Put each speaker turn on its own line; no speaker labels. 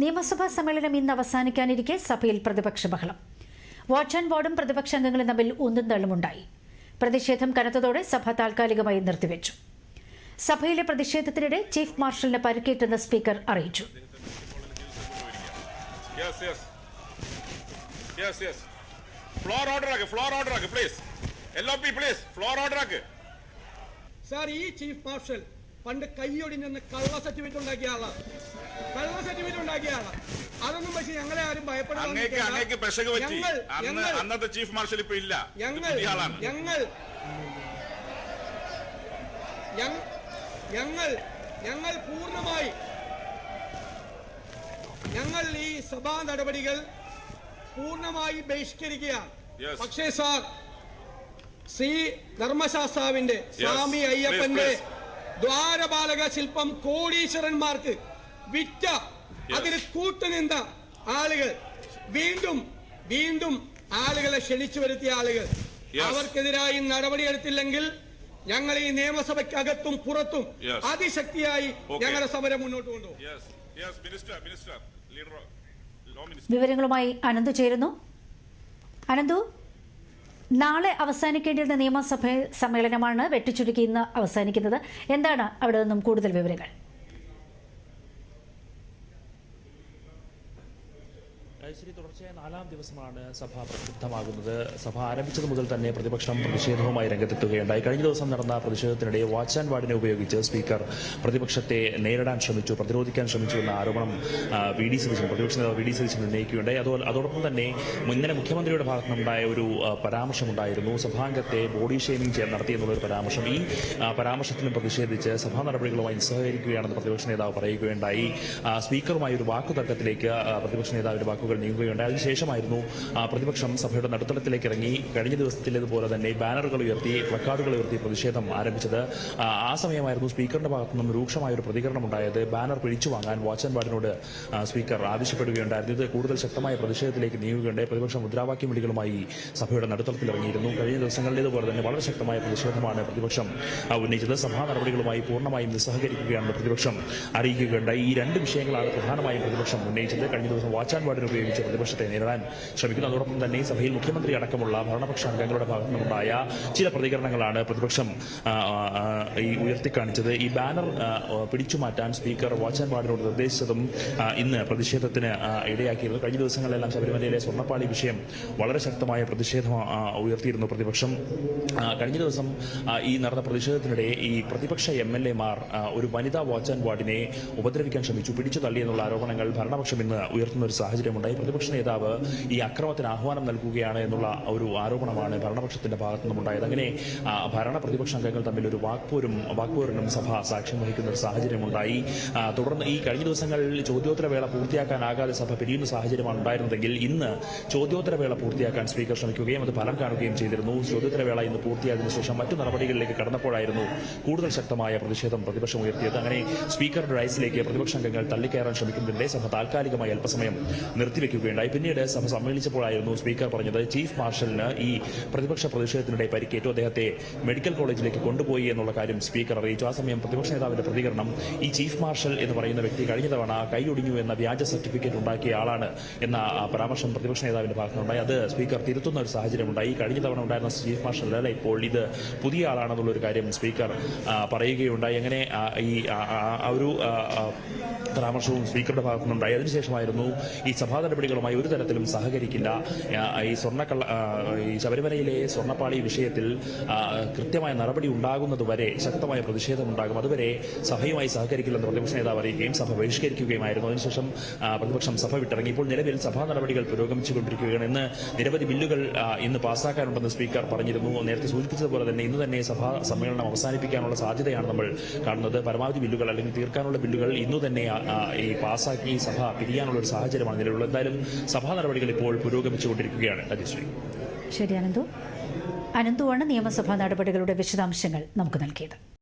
നിയമസഭാ സമ്മേളനം ഇന്ന് അവസാനിക്കാനിരിക്കെ സഭയിൽ പ്രതിപക്ഷ ബഹളം. വാച്ച് ആൻഡ് വാർഡും പ്രതിപക്ഷ അംഗങ്ങളും തമ്മിൽ ഒന്നും തള്ളുമുണ്ടായി. പ്രതിഷേധം കനത്തതോടെ സഭ താൽക്കാലികമായി നിർത്തിവെച്ചു. സഭയിലെ പ്രതിഷേധത്തിനിടെ ചീഫ് മാർഷലിന് പരിക്കേറ്റെന്ന് സ്പീക്കർ അറിയിച്ചു.
Yes yes yes yes floor order ആക്ക് ഫ്ലോർ ഓർഡർ ആക്ക് please L O P please floor order ആക്ക്.
സാർ ഈ ചീഫ് മാർഷൽ പണ്ട് കൈയൊടിഞ്ഞെന്ന് കള്ള സർട്ടിഫിക്കറ്റ് ഉണ്ടാക്കിയ ആളാ. കള്ള സർട്ടിഫിക്കറ്റ് ഉണ്ടാക്കിയ ആളാണ് അതൊന്നും പക്ഷെ ഞങ്ങളെ ആരും ഭയപ്പെടാൻ ഞങ്ങൾ
അന്നത്തെ ചീഫ് മാർഷൽ ഇപ്പൊ ഇല്ല.
ഞങ്ങൾ ഞങ്ങൾ. ഞങ്ങൾ ഞങ്ങൾ പൂർണമായി. ഞങ്ങൾ ഈ സഭാ നടപടികൾ പൂർണമായി ബഹിഷ്കരിക്കുകയാണ്. പക്ഷേ സാർ ശ്രീ ധർമ്മശാസ്താവിന്റെ സ്വാമി അയ്യപ്പന്റെ. ദ്വാരപാലക ശില്പം കോടീശ്വരന്മാർക്ക് വിറ്റ അതിന് കൂട്ടുനിന്ന ആളുകൾ. വീണ്ടും വീണ്ടും ആളുകളെ ക്ഷണിച്ചു വരുത്തിയ ആളുകൾ. അവർക്കെതിരായി നടപടിയെടുത്തില്ലെങ്കിൽ ഞങ്ങൾ ഈ നിയമസഭയ്ക്കകത്തും പുറത്തും. അതിശക്തിയായി. ഞങ്ങളുടെ സമരം മുന്നോട്ട് കൊണ്ടുപോകും.
Yes yes minister minister leader law minister
വിവരങ്ങളുമായി അനന്തു ചേരുന്നു. അനന്തു? നാളെ അവസാനിക്കേണ്ടിയിരുന്ന നിയമസഭ സമ്മേളനമാണ് വെട്ടിച്ചുരുക്കി ഇന്ന് അവസാനിക്കുന്നത്. എന്താണ് അവിടെ നിന്നും കൂടുതൽ വിവരങ്ങൾ?
ശരി തുടർച്ചയായ നാലാം ദിവസമാണ് സഭ പ്രക്ഷുബ്ധമാകുന്നത് സഭ ആരംഭിച്ചത് മുതൽ തന്നെ പ്രതിപക്ഷം പ്രതിഷേധവുമായി രംഗത്തെത്തുകയുണ്ടായി. കഴിഞ്ഞ ദിവസം നടന്ന പ്രതിഷേധത്തിനിടെ വാച്ച് ആൻഡ് വാർഡിനെ ഉപയോഗിച്ച് സ്പീക്കർ പ്രതിപക്ഷത്തെ നേരിടാൻ ശ്രമിച്ചു പ്രതിരോധിക്കാൻ ശ്രമിച്ചു എന്ന ആരോപണം വി ഡി സതീശൻ പ്രതിപക്ഷ നേതാവ് വി ഡി സതീശൻ ഉന്നയിക്കുകയുണ്ടായി. അതോ അതോടൊപ്പം തന്നെ ഇന്നലെ മുഖ്യമന്ത്രിയുടെ ഭാഗത്തു നിന്നുണ്ടായ ഒരു പരാമർശമുണ്ടായിരുന്നു. സഭാംഗത്തെ ബോഡി ഷെയ്മിംഗ് ചെയ്യാൻ നടത്തി എന്നുള്ള ഒരു പരാമർശം. ഈ പരാമർശത്തിനും പ്രതിഷേധിച്ച് സഭാ നടപടികളുമായി സഹകരിക്കുകയാണെന്ന് പ്രതിപക്ഷ നേതാവ് പറയുകയുണ്ടായി. സ്പീക്കറുമായി ഒരു വാക്കുതർക്കത്തിലേക്ക് പ്രതിപക്ഷ നേതാവിന്റെ വാക്കുകൾ നീങ്ങുകയുണ്ടായി അതിനുശേഷമായിരുന്നു പ്രതിപക്ഷം സഭയുടെ നടുത്തളത്തിലേക്ക് ഇറങ്ങി. കഴിഞ്ഞ ദിവസത്തിലേതുപോലെ തന്നെ ബാനറുകൾ ഉയർത്തി പ്ലക്കാർഡുകൾ ഉയർത്തി പ്രതിഷേധം ആരംഭിച്ചത്. ആ, സമയമായിരുന്നു സ്പീക്കറിന്റെ ഭാഗത്തു നിന്നും രൂക്ഷമായ ഒരു പ്രതികരണം ഉണ്ടായത്. ബാനർ പിടിച്ചു വാങ്ങാൻ വാച്ച് ആൻഡ് വാർഡിനോട് സ്പീക്കർ ആവശ്യപ്പെടുകയുണ്ടായിരുന്നു. ഇത് കൂടുതൽ ശക്തമായ പ്രതിഷേധത്തിലേക്ക് നീങ്ങുകയുണ്ടായി. പ്രതിപക്ഷം മുദ്രാവാക്യം വിളികളുമായി സഭയുടെ നടുത്തളത്തിൽ ഇറങ്ങിയിരുന്നു. കഴിഞ്ഞ ദിവസങ്ങളിലേതുപോലെ തന്നെ വളരെ ശക്തമായ പ്രതിഷേധമാണ് പ്രതിപക്ഷം ഉന്നയിച്ചത്. സഭാ നടപടികളുമായി പൂർണമായും നിസ്സഹകരിക്കുകയാണെന്ന് പ്രതിപക്ഷം അറിയിക്കുകയുണ്ടായി. ഈ രണ്ട് വിഷയങ്ങളാണ് പ്രധാനമായും പ്രതിപക്ഷം ഉന്നയിച്ചത്. കഴിഞ്ഞ ദിവസം വാച്ച് ആൻഡ് വാർഡിനെ ഉപയോഗിച്ച് പ്രതിപക്ഷത്തെ നേരിടാൻ ശ്രമിക്കുന്നു അതോടൊപ്പം തന്നെ സഭയിൽ മുഖ്യമന്ത്രി അടക്കമുള്ള ഭരണപക്ഷ അംഗങ്ങളുടെ ഭാഗത്തു നിന്നുണ്ടായ ചില പ്രതികരണങ്ങളാണ് പ്രതിപക്ഷം ഈ ഉയർത്തിക്കാണിച്ചത്. ഈ ബാനർ പിടിച്ചു മാറ്റാൻ സ്പീക്കർ വാച്ച് ആൻഡ് വാർഡിനോട് നിർദ്ദേശിച്ചതും ഇന്ന് പ്രതിഷേധത്തിന് ഇടയാക്കിയിരുന്നു. കഴിഞ്ഞ ദിവസങ്ങളിലെല്ലാം ശബരിമലയിലെ സ്വർണപ്പാളി വിഷയം വളരെ ശക്തമായ പ്രതിഷേധം ഉയർത്തിയിരുന്നു പ്രതിപക്ഷം. കഴിഞ്ഞ ദിവസം ഈ നടന്ന പ്രതിഷേധത്തിനിടെ ഈ പ്രതിപക്ഷ എം എൽ എമാർ ഒരു വനിതാ വാച്ച് ആൻഡ് വാർഡിനെ ഉപദ്രവിക്കാൻ ശ്രമിച്ചു പിടിച്ചു തള്ളിയെന്നുള്ള ആരോപണങ്ങൾ ഭരണപക്ഷം ഇന്ന് ഉയർത്തുന്ന ഒരു സാഹചര്യമുണ്ടായി. പ്രതിപക്ഷ നേതാവ് ഈ അക്രമത്തിന് ആഹ്വാനം നൽകുകയാണ് എന്നുള്ള ഒരു ആരോപണമാണ് ഭരണപക്ഷത്തിന്റെ ഭാഗത്തു നിന്നുണ്ടായത് അങ്ങനെ ഭരണ പ്രതിപക്ഷ അംഗങ്ങൾ തമ്മിൽ ഒരു വാക്പോരും വാക്പോരിനും സഭ സാക്ഷ്യം വഹിക്കുന്ന ഒരു സാഹചര്യമുണ്ടായി. തുടർന്ന് ഈ കഴിഞ്ഞ ദിവസങ്ങളിൽ ചോദ്യോത്തരവേള പൂർത്തിയാക്കാനാകാതെ സഭ പിരിയുന്ന സാഹചര്യമാണ് ഉണ്ടായിരുന്നതെങ്കിൽ ഇന്ന് ചോദ്യോത്തരവേള പൂർത്തിയാക്കാൻ സ്പീക്കർ ശ്രമിക്കുകയും അത് ഫലം കാണുകയും ചെയ്തിരുന്നു. ചോദ്യോത്തരവേള ഇന്ന് പൂർത്തിയായതിനു ശേഷം മറ്റു നടപടികളിലേക്ക് കടന്നപ്പോഴായിരുന്നു കൂടുതൽ ശക്തമായ പ്രതിഷേധം പ്രതിപക്ഷം ഉയർത്തിയത്. അങ്ങനെ സ്പീക്കറുടെ റൈസിലേക്ക് പ്രതിപക്ഷ അംഗങ്ങൾ തള്ളിക്കയറാൻ ശ്രമിക്കുന്നതിന്റെ സഭ താൽക്കാലികമായി അല്പസമയം നിർത്തിവെക്കുകയുണ്ടായി പിന്നീട് സഭ സമ്മേളിച്ചപ്പോഴായിരുന്നു സ്പീക്കർ പറഞ്ഞത് ചീഫ് മാർഷലിന് ഈ പ്രതിപക്ഷ പ്രതിഷേധത്തിനിടെ പരിക്കേറ്റു. അദ്ദേഹത്തെ മെഡിക്കൽ കോളേജിലേക്ക് കൊണ്ടുപോയി എന്നുള്ള കാര്യം സ്പീക്കർ അറിയിച്ചു. ആ സമയം പ്രതിപക്ഷ നേതാവിന്റെ പ്രതികരണം ഈ ചീഫ് മാർഷൽ എന്ന് പറയുന്ന വ്യക്തി കഴിഞ്ഞ തവണ കൈയൊടിഞ്ഞു എന്ന വ്യാജ സർട്ടിഫിക്കറ്റ് ഉണ്ടാക്കിയ ആളാണ് എന്ന പരാമർശം പ്രതിപക്ഷ നേതാവിന്റെ ഭാഗത്തുനിന്നുണ്ടായി. അത് സ്പീക്കർ തിരുത്തുന്ന ഒരു സാഹചര്യമുണ്ടായി കഴിഞ്ഞ തവണ ഉണ്ടായിരുന്ന ചീഫ് മാർഷൽ അല്ല ഇപ്പോൾ ഇത് പുതിയ ആളാണെന്നുള്ള ഒരു കാര്യം സ്പീക്കർ പറയുകയുണ്ടായി. അങ്ങനെ ഈ ഒരു പരാമർശവും സ്പീക്കറുടെ ഭാഗത്തുനിന്നുണ്ടായി. അതിനുശേഷമായിരുന്നു ഈ സഭാ നടപടികളുമായി ഒരു തരത്തിലും സഹകരിക്കില്ല. ഈ സ്വർണക്കള്ള ഈ ശബരിമലയിലെ സ്വർണപ്പാളി വിഷയത്തിൽ കൃത്യമായ നടപടി ഉണ്ടാകുന്നതുവരെ ശക്തമായ പ്രതിഷേധമുണ്ടാകും അതുവരെ സഭയുമായി സഹകരിക്കില്ലെന്ന് പ്രതിപക്ഷ നേതാവ് അറിയിക്കുകയും സഭ ബഹിഷ്കരിക്കുകയുമായിരുന്നു. അതിനുശേഷം പ്രതിപക്ഷം സഭ വിട്ടിറങ്ങി ഇപ്പോൾ നിലവിൽ സഭാ നടപടികൾ പുരോഗമിച്ചുകൊണ്ടിരിക്കുകയാണ്. ഇന്ന് നിരവധി ബില്ലുകൾ ഇന്ന് പാസ്സാക്കാനുണ്ടെന്ന് സ്പീക്കർ പറഞ്ഞിരുന്നു. നേരത്തെ സൂചിപ്പിച്ചതുപോലെ തന്നെ ഇന്ന് തന്നെ സഭാ സമ്മേളനം അവസാനിപ്പിക്കാനുള്ള സാധ്യതയാണ് നമ്മൾ കാണുന്നത്. പരമാവധി ബില്ലുകൾ അല്ലെങ്കിൽ തീർക്കാനുള്ള ബില്ലുകൾ ഇന്നു തന്നെ ഈ പാസ്സാക്കി സഭ പിരിയാനുള്ള ഒരു സാഹചര്യമാണ് നിലവിലുള്ളത്. എന്തായാലും സഭാ നടപടികൾ ഇപ്പോൾ പുരോഗമിച്ചുകൊണ്ടിരിക്കുകയാണ്. രാജശ്രീ
ശരി അനന്തു. അനന്തുവാണ് നിയമസഭാ നടപടികളുടെ വിശദാംശങ്ങൾ നമുക്ക് നൽകിയത്.